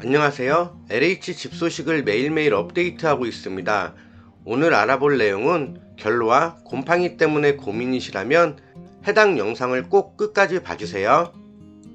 안녕하세요. LH 집 소식을 매일매일 업데이트하고 있습니다. 오늘 알아볼 내용은 결로와 곰팡이 때문에 고민이시라면 해당 영상을 꼭 끝까지 봐주세요.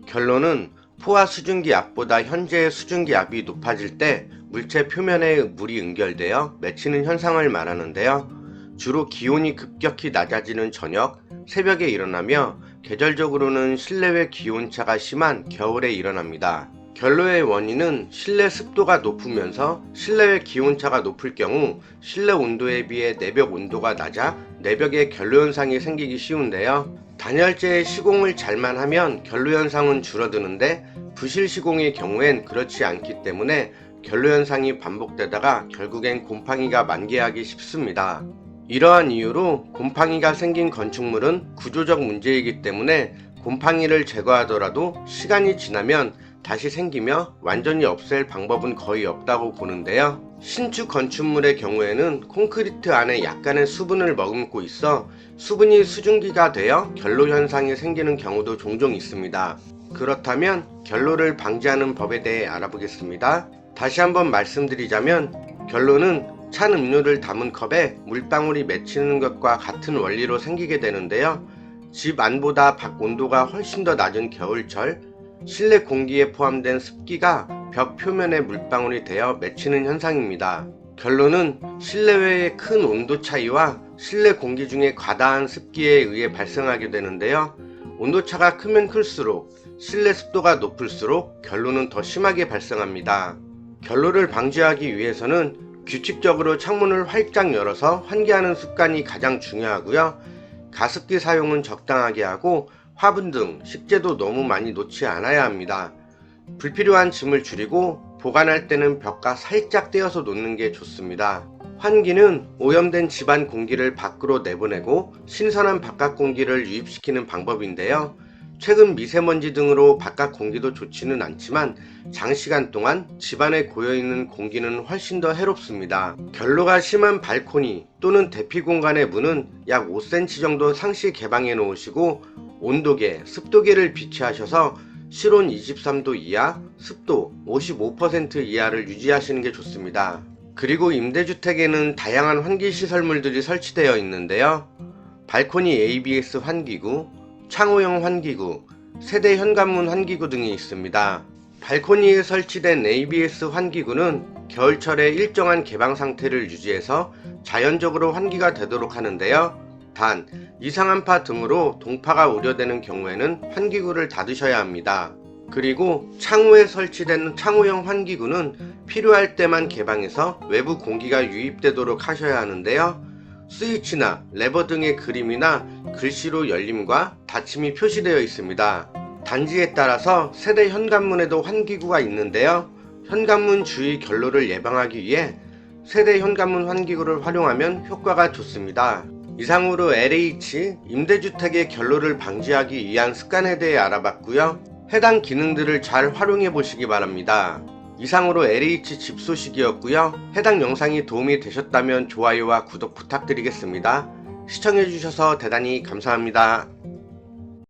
결로는 포화 수증기 압보다 현재의 수증기 압이 높아질 때 물체 표면에 물이 응결되어 맺히는 현상을 말하는데요. 주로 기온이 급격히 낮아지는 저녁, 새벽에 일어나며 계절적으로는 실내외 기온차가 심한 겨울에 일어납니다. 결로의 원인은 실내 습도가 높으면서 실내외 기온차가 높을 경우 실내 온도에 비해 내벽 온도가 낮아 내벽에 결로 현상이 생기기 쉬운데요. 단열재의 시공을 잘만 하면 결로 현상은 줄어드는데 부실 시공의 경우엔 그렇지 않기 때문에 결로 현상이 반복되다가 결국엔 곰팡이가 만개하기 쉽습니다. 이러한 이유로 곰팡이가 생긴 건축물은 구조적 문제이기 때문에 곰팡이를 제거하더라도 시간이 지나면 다시 생기며 완전히 없앨 방법은 거의 없다고 보는데요. 신축 건축물의 경우에는 콘크리트 안에 약간의 수분을 머금고 있어 수분이 수증기가 되어 결로 현상이 생기는 경우도 종종 있습니다. 그렇다면 결로를 방지하는 법에 대해 알아보겠습니다. 다시 한번 말씀드리자면 결로는 찬 음료를 담은 컵에 물방울이 맺히는 것과 같은 원리로 생기게 되는데요. 집 안보다 밖 온도가 훨씬 더 낮은 겨울철, 실내 공기에 포함된 습기가 벽 표면에 물방울이 되어 맺히는 현상입니다. 결론은 실내외의 큰 온도 차이와 실내 공기 중에 과다한 습기에 의해 발생하게 되는데요. 온도차가 크면 클수록 실내 습도가 높을수록 결로는 더 심하게 발생합니다. 결로를 방지하기 위해서는 규칙적으로 창문을 활짝 열어서 환기하는 습관이 가장 중요하고요. 가습기 사용은 적당하게 하고 화분 등 식재도 너무 많이 놓지 않아야 합니다. 불필요한 짐을 줄이고 보관할 때는 벽과 살짝 떼어서 놓는 게 좋습니다. 환기는 오염된 집안 공기를 밖으로 내보내고 신선한 바깥 공기를 유입시키는 방법인데요. 최근 미세먼지 등으로 바깥 공기도 좋지는 않지만 장시간 동안 집안에 고여있는 공기는 훨씬 더 해롭습니다. 결로가 심한 발코니 또는 대피 공간의 문은 약 5cm 정도 상시 개방해 놓으시고 온도계, 습도계를 비치하셔서 실온 23도 이하, 습도 55% 이하를 유지하시는 게 좋습니다. 그리고 임대주택에는 다양한 환기시설물들이 설치되어 있는데요. 발코니 ABS 환기구, 창호형 환기구, 세대 현관문 환기구 등이 있습니다. 발코니에 설치된 ABS 환기구는 겨울철에 일정한 개방 상태를 유지해서 자연적으로 환기가 되도록 하는데요. 단, 이상한파 등으로 동파가 우려되는 경우에는 환기구를 닫으셔야 합니다. 그리고 창호에 설치된 창호형 환기구는 필요할 때만 개방해서 외부 공기가 유입되도록 하셔야 하는데요. 스위치나 레버 등의 그림이나 글씨로 열림과 닫힘이 표시되어 있습니다. 단지에 따라서 세대 현관문에도 환기구가 있는데요. 현관문 주위 결로를 예방하기 위해 세대 현관문 환기구를 활용하면 효과가 좋습니다. 이상으로 LH 임대주택의 결로를 방지하기 위한 습관에 대해 알아봤고요. 해당 기능들을 잘 활용해 보시기 바랍니다. 이상으로 LH 집 소식이었고요. 해당 영상이 도움이 되셨다면 좋아요와 구독 부탁드리겠습니다. 시청해주셔서 대단히 감사합니다.